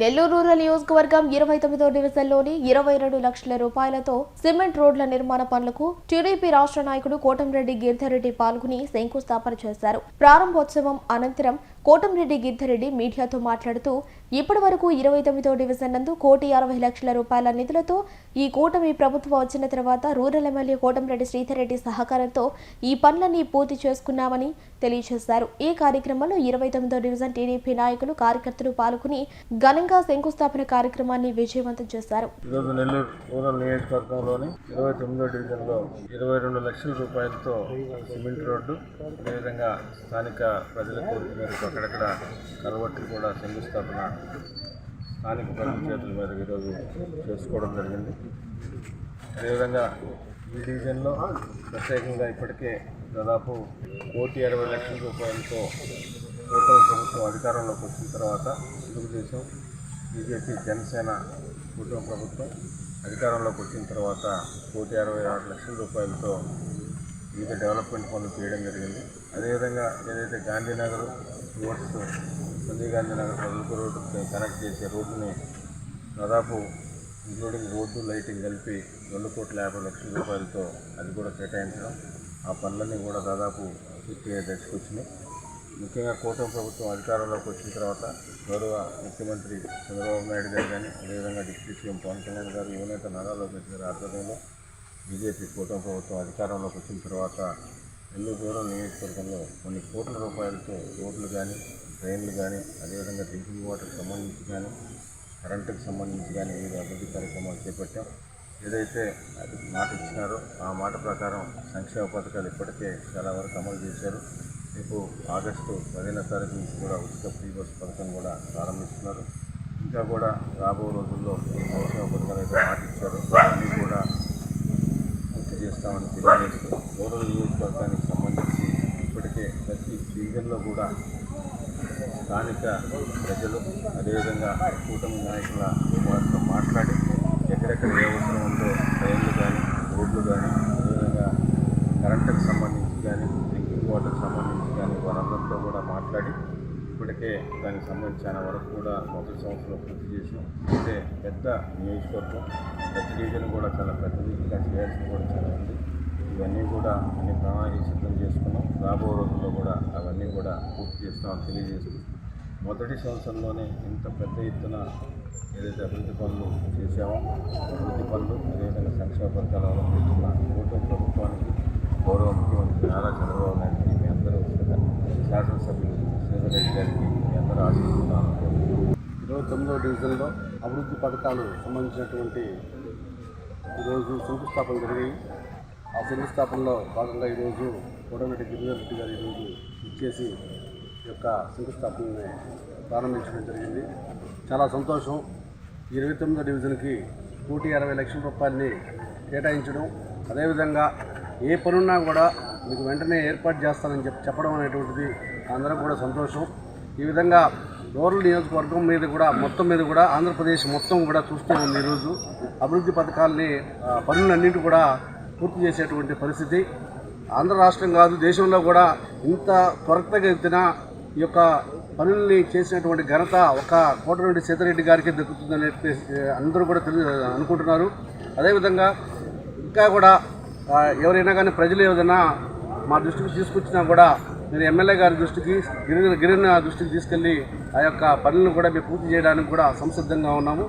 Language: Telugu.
నెల్లూరు రూరల్ నియోజకవర్గం ఇరవై తొమ్మిదో డివిజన్లోని ఇరవై రెండు లక్షల రూపాయలతో సిమెంట్ రోడ్ల నిర్మాణ పనులకు టీడీపీ రాష్ట్ర నాయకుడు కోటంరెడ్డి గిరిధరెడ్డి పాల్గొని శంకుస్థాపన చేశారు. ప్రారంభోత్సవం అనంతరం కోటంరెడ్డి గిద్దరెడ్డి మీడియాతో మాట్లాడుతూ ఇప్పటి వరకు ఇరవై తొమ్మిదో డివిజన్ నందు కోటి అరవై లక్షల రూపాయల నిధులతో ఈ కూటమి ప్రభుత్వం వచ్చిన తర్వాత రూరల్ ఎమ్మెల్యే కోటంరెడ్డి శ్రీధర్రెడ్డి సహకారంతో ఈ పనులన్నీ పూర్తి చేసుకున్నామని తెలియజేశారు. ఈ కార్యక్రమంలో ఇరవై తొమ్మిదో డివిజన్ టీడీపీ నాయకులు కార్యకర్తలు పాల్గొని ఘనంగా శంకుస్థాపన కార్యక్రమాన్ని విజయవంతం చేశారు. ఈరోజు నెల్లూరు రూరల్ నియోజకవర్గంలోని ఇరవై తొమ్మిదో డివిజన్లో ఇరవై రెండు లక్షల రూపాయలతో సిమెంట్ రోడ్డు అదేవిధంగా స్థానిక ప్రజల కోరిక అక్కడక్కడ కలవట్లు కూడా శంకుస్థాపన స్థానిక ప్రజల చేతుల మీదుగా ఈరోజు చేసుకోవడం జరిగింది. అదేవిధంగా ఈ డివిజన్లో ప్రత్యేకంగా ఇప్పటికే దాదాపు కోటి అరవై లక్షల రూపాయలతో కూటమి ప్రభుత్వం అధికారంలోకి వచ్చిన తర్వాత తెలుగుదేశం బీజేపీ జనసేన కూటమి ప్రభుత్వం అధికారంలోకి వచ్చిన తర్వాత కోటి అరవై ఆరు లక్షల రూపాయలతో వివిధ డెవలప్మెంట్ పనులు చేయడం జరిగింది. అదేవిధంగా ఏదైతే గాంధీనగర్ టువర్డ్స్ సంజయ్ గాంధీనగర్ ప్రజలకు రోడ్డు కనెక్ట్ చేసే రోడ్డుని దాదాపు ఇంక్లూడింగ్ రోడ్డు లైటింగ్ కలిపి రెండు కోట్ల యాభై లక్షల రూపాయలతో అది కూడా కేటాయించడం. ఆ పనులన్నీ కూడా దాదాపు పూర్తి దశకొచ్చినాయి ముఖ్యంగా కూటమి ప్రభుత్వం అధికారంలోకి వచ్చిన తర్వాత గౌరవ ముఖ్యమంత్రి చంద్రబాబు నాయుడు గారు కానీ అదేవిధంగా డిప్యూటీ సీఎం పవన్ కళ్యాణ్ గారు యువనేత నారా లోకేష్ గారి ఆధ్వర్యంలో బీజేపీ కూటమి ప్రభుత్వం అధికారంలోకి వచ్చిన తర్వాత నెల్లూరు దూరం నియోజకవర్గంలో కొన్ని కోట్ల రూపాయలతో రోడ్లు కానీ ట్రైన్లు కానీ అదేవిధంగా డ్రింకింగ్ వాటర్కి సంబంధించి కానీ కరెంటుకి సంబంధించి కానీ వివిధ అభివృద్ధి కార్యక్రమాలు చేపట్టాం. ఏదైతే అది మాట ఇచ్చినారో ఆ మాట ప్రకారం సంక్షేమ పథకాలు ఇప్పటికే చాలా వరకు అమలు చేశారు. రేపు ఆగస్టు పదిహేనో తారీఖు నుంచి కూడా ఉచిత ఫ్రీ బస్ పథకం కూడా ప్రారంభిస్తున్నారు. ఇంకా కూడా రాబో రోజుల్లో ఈ సంక్షేమ పథకాలు అయితే మాట ఇచ్చారు అన్నీ కూడా పూర్తి చేస్తామని తెలియజేస్తూ రూరల్ నియోజకవర్గానికి సంబంధించి ఇప్పటికే ప్రతి డివిజన్లో కూడా స్థానిక ప్రజలు అదేవిధంగా కూటమి నాయకుల వారితో మాట్లాడి ఎక్కడెక్కడ ఏ అవసరం ఉందో ట్రైన్లు కానీ రోడ్లు కానీ అదేవిధంగా కరెంటుకు సంబంధించి కానీ డ్రింకింగ్ వాటర్కి సంబంధించి కానీ వారందరితో కూడా మాట్లాడి ఇప్పటికే దానికి సంబంధించి చాలా వరకు కూడా మొదటి సంవత్సరం పూర్తి చేసాం అయితే పెద్ద నియోజకవర్గం. ప్రతి డివిజన్ కూడా చాలా పెద్దది ఇంకా చేయాల్సింది కూడా చాలా ఉంది. ఇవన్నీ కూడా అన్ని ప్రణాళిక సిద్ధం చేసుకున్నాం. రాబో రోజుల్లో కూడా అవన్నీ కూడా పూర్తి చేస్తామని తెలియజేస్తూ మొదటి సంవత్సరంలోనే ఇంత పెద్ద ఎత్తున ఏదైతే అభివృద్ధి పనులు చేశామో అభివృద్ధి పనులు అదేవిధంగా సంక్షేమ పథకాలు అవలంబిస్తున్న కూటమి ప్రభుత్వానికి గౌరవ ముఖ్యమంత్రి నారా చంద్రబాబు నాయుడికి మీ అందరూ శాసనసభ్యులు శ్రీధర్ రెడ్డి గారికి మీ అందరూ ఆశిస్తున్నాను ఇరవై తొమ్మిదో డివిజన్లో అభివృద్ధి పథకాలు సంబంధించినటువంటి ఈరోజు శంకుస్థాపన జరిగాయి. ఆ శంకుస్థాపనలో భాగంగా ఈరోజు కోటమిరెడ్డి గిరిజన్ రెడ్డి గారు ఈరోజు ఇచ్చేసి యొక్క శంకుస్థాపనని ప్రారంభించడం జరిగింది. చాలా సంతోషం. ఇరవై తొమ్మిదో డివిజన్కి నూటి అరవై లక్షల రూపాయలని కేటాయించడం. అదేవిధంగా ఏ పనున్నా కూడా మీకు వెంటనే ఏర్పాటు చేస్తానని చెప్పి చెప్పడం అనేటువంటిది అందరం కూడా సంతోషం. ఈ విధంగా రూరల్ నియోజకవర్గం మీద కూడా మొత్తం మీద కూడా ఆంధ్రప్రదేశ్ మొత్తం కూడా చూస్తూ ఉంది ఈరోజు. అభివృద్ధి పథకాలని ఆ, పనులన్నింటి కూడా పూర్తి చేసేటువంటి పరిస్థితి. ఆంధ్ర రాష్ట్రం కాదు దేశంలో కూడా ఇంత త్వరితగతిన ఈ యొక్క పనుల్ని చేసినటువంటి ఘనత ఒక కోటరెడ్డి సీతారెడ్డి గారికి దక్కుతుందని చెప్పేసి అందరూ కూడా తెలి అనుకుంటున్నారు. అదేవిధంగా ఇంకా కూడా ఎవరైనా కానీ ప్రజలు ఏదైనా మా దృష్టికి తీసుకొచ్చినా కూడా నేను ఎమ్మెల్యే గారి దృష్టికి గిరిజన గిరిజన దృష్టికి తీసుకెళ్ళి ఆ యొక్క పనులను కూడా మేము పూర్తి చేయడానికి కూడా సంసిద్ధంగా ఉన్నాము.